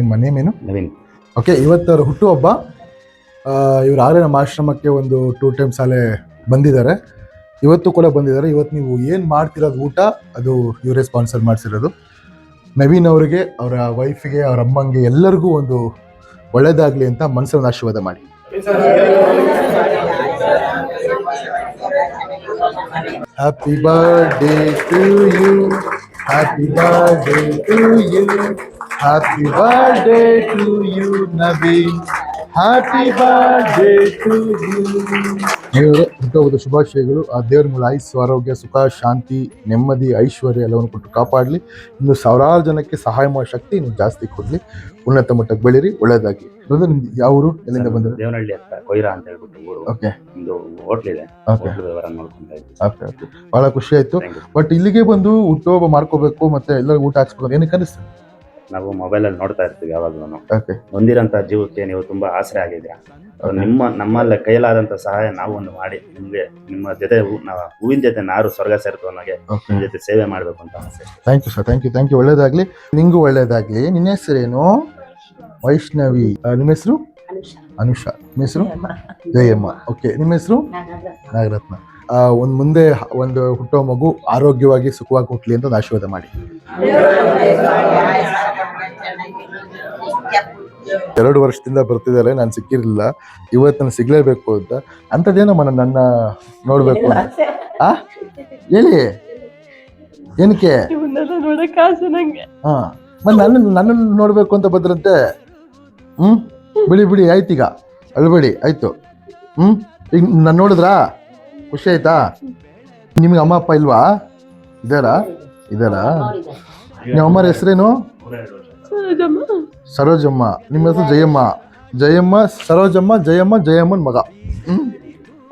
ನಿಮ್ಮ ನೇಮ್ ಏನು ನವೀನ್. ಓಕೆ ಇವತ್ತವ್ರ ಹುಟ್ಟುಹಬ್ಬ ಆ, ಇವ್ರು ಆಗಲೇ ನಮ್ಮ ಆಶ್ರಮಕ್ಕೆ ಒಂದು ಟೂ ಟೈಮ್ಸ್ ಅಲ್ಲೇ ಬಂದಿದ್ದಾರೆ. ಇವತ್ತು ಕೂಡ ಬಂದಿದ್ದಾರೆ. ಇವತ್ತು ನೀವು ಏನು ಮಾಡ್ತಿರೋದು ಊಟ? ಅದು ಇವರೇ ಸ್ಪಾನ್ಸರ್ ಮಾಡಿಸಿರೋದು. ನವೀನ್ ಅವರಿಗೆ ಅವರ ವೈಫಿಗೆ ಅವರ ಅಮ್ಮಂಗೆ ಎಲ್ಲರಿಗೂ ಒಂದು ಒಳ್ಳೇದಾಗಲಿ ಅಂತ ಮನಸ್ಸನ್ನು ಆಶೀರ್ವಾದ ಮಾಡಿ. Happy birthday to you happy birthday to you happy birthday to you Naveen happy birthday to you ದೇವರು ಹುಟ್ಟುಹಬ್ಬದ ಶುಭಾಶಯಗಳು. ಆ ದೇವರ ಮೇಲೆ ಆಯುಸ್ಸು ಆರೋಗ್ಯ ಸುಖ ಶಾಂತಿ ನೆಮ್ಮದಿ ಐಶ್ವರ್ಯ ಎಲ್ಲವನ್ನು ಕೊಟ್ಟು ಕಾಪಾಡಲಿ. ಇನ್ನು ಸಾವಿರಾರು ಜನಕ್ಕೆ ಸಹಾಯ ಮಾಡೋ ಶಕ್ತಿ ಇನ್ನು ಜಾಸ್ತಿ ಕೊಡಲಿ. ಉನ್ನತ ಮಟ್ಟಕ್ಕೆ ಬೆಳೀರಿ ಒಳ್ಳೇದಾಗಿ ಅದು ನಿಮ್ದು ಯಾವ ಊರು? ಎಲ್ಲಿಂದ ಬಂದರು ದೇವನಹಳ್ಳಿ ಅಂತ ಕೊಯ್ರಾ ಅಂತ ಹೇಳ್ಬಿಟ್ಟು ಊರು. ಓಕೆ. ಒಂದು ಹೋಟ್ಲ್ ಇದೆ. ಓಕೆ. ಹೋಟ್ಲ್ ವ್ಯವಹಾರ ನೋಡ್ಕೊಂತ ಇದ್ವಿ ಓಕೆ ಓಕೆ. ಭಾಳ ಖುಷಿ ಆಯಿತು. ಬಟ್ ಇಲ್ಲಿಗೆ ಬಂದು ಹುಟ್ಟುಹಬ್ಬ ಮಾಡ್ಕೋಬೇಕು ಮತ್ತೆ ಎಲ್ಲರಿಗೂ ಊಟ ಹಾಕ್ಸ್ಬೇಕು ಅಂತ ಏನಕ್ಕೆ ಅನಿಸ್ತು ನಾವು ಮೊಬೈಲ್ ಅಲ್ಲಿ ನೋಡ್ತಾ ಇರ್ತೀವಿ ಯಾವಾಗ್ಲೂ ಓಕೆ ಹೊಂದಿರಂತ ಜೀವಕ್ಕೆ ನೀವು ತುಂಬಾ ಆಸರೆ ಆಗಿದ್ದೀರಾ. ಅದು ನಿಮ್ಮ ನಮ್ಮಲ್ಲಿ ಕೈಲಾದಂತ ಸಹಾಯ ನಾವು ಒಂದು ಮಾಡಿ ನಿಮ್ಗೆ ನಿಮ್ಮ ಜೊತೆ ಹೂ- ನಾವು ಹೂವಿನ ಜೊತೆ ನಾರು ಸ್ವರ್ಗ ಸೇರ್ತು ಅನ್ನೋಗೆ ಓಕೆ ನಿಮ್ ಜೊತೆ ಸೇವೆ ಮಾಡ್ಬೇಕು ಅಂತ ಆಸೆ. Thank you sir thank you thank you ಒಳ್ಳೇದಾಗ್ಲಿ. ನಿಂಗೂ ಒಳ್ಳೇದಾಗ್ಲಿ. ನಿನ್ನ ಹೆಸರೇನು? ವೈಷ್ಣವಿ. ಆ, ನಿಮ್ಮ ಹೆಸರು? ಅನುಷಾ. ನಿಮ್ಮ ಹೆಸರು? ಜಯಮ್ಮ. ಓಕೆ ನಿಮ್ಮ ಹೆಸರು? ನಾಗರತ್ನ. ಒಂದು ಮುಂದೆ ಹ- ಒಂದು ಹುಟ್ಟೋ ಮಗು ಆರೋಗ್ಯವಾಗಿ ಸುಖವಾಗಿ ಹುಟ್ಟಲಿ ಅಂತ ಒಂದು ಆಶೀರ್ವಾದ ಮಾಡಿ. ಎರಡು ವರ್ಷದಿಂದ ಬರ್ತಿದ್ದಾರೆ ನಾನು ಸಿಕ್ಕಿರಲಿಲ್ಲ. ಇವತ್ತು ನಾನು ಸಿಗ್ಲೇಬೇಕು ಅಂತ. ಅಂಥದ್ದೇನಮ್ಮ ನನ್ನ ನನ್ನ ನೋಡಬೇಕು ಆ? ಹೇಳಿ. ಏನಕ್ಕೆ? ಹಾಂ. ಮತ್ತೆ ನನ್ನ ನನ್ನನ್ನು ನೋಡಬೇಕು ಅಂತ ಬಂದ್ರಂತೆ. ಹ್ಞೂ ಬಿಡಿ ಬಿಡಿ ಆಯ್ತು ಈಗ ಅಳ್ಬೇಡಿ ಆಯ್ತು. ಹ್ಞೂ ಈಗ ನಾನು ನೋಡಿದ್ರಾ? ಖುಷಿ ಆಯ್ತಾ? ನಿಮ್ಗೆ ಅಮ್ಮ ಅಪ್ಪ ಇಲ್ವಾ? ಇದಾರಾ? ಇದಾರಾ? ನಿಮ್ಮ ಅಮ್ಮರ ಹೆಸರೇನು? ಸರೋಜಮ್ಮ? ಸರೋಜಮ್ಮ ನಿಮ್ಮ ಹೆಸರು ಜಯಮ್ಮ. ಜಯಮ್ಮ ಸರೋಜಮ್ಮ ಜಯಮ್ಮ ಜಯಮ್ಮನ ಮಗ. ಹ್ಮ್?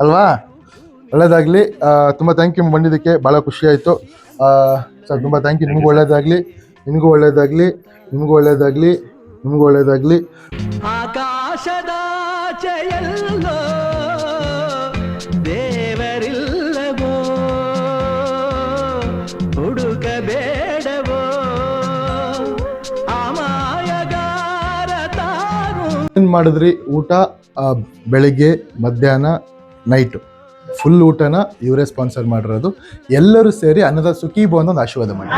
ಅಲ್ವಾ? ಒಳ್ಳೇದಾಗಲಿ. ತುಂಬ ಥ್ಯಾಂಕ್ ಯು ಬಂದಿದ್ದಕ್ಕೆ ಭಾಳ ಖುಷಿ ಆಯಿತು. ಸರ್ ತುಂಬ ಥ್ಯಾಂಕ್ ಯು ನಿಮಗೂ ಒಳ್ಳೇದಾಗಲಿ. ನಿಮಗೂ ಒಳ್ಳೇದಾಗಲಿ. ನಿಮಗೂ ಒಳ್ಳೇದಾಗಲಿ. ನಿಮಗೂ ಒಳ್ಳೇದಾಗಲಿ. ಆಕಾಶದಾಚೆಯಲ್ಲೋ ಏನು ಮಾಡಿದ್ರಿ ಊಟ ಬೆಳಗ್ಗೆ, ಮಧ್ಯಾಹ್ನ ನೈಟು ಫುಲ್ ಊಟನ ಇವರೇ ಸ್ಪಾನ್ಸರ್ ಮಾಡಿರೋದು. ಎಲ್ಲರೂ ಸೇರಿ ಅನ್ನದ ಸುಖೀಬೋ ಒಂದು ಆಶೀರ್ವಾದ ಮಾಡಿ.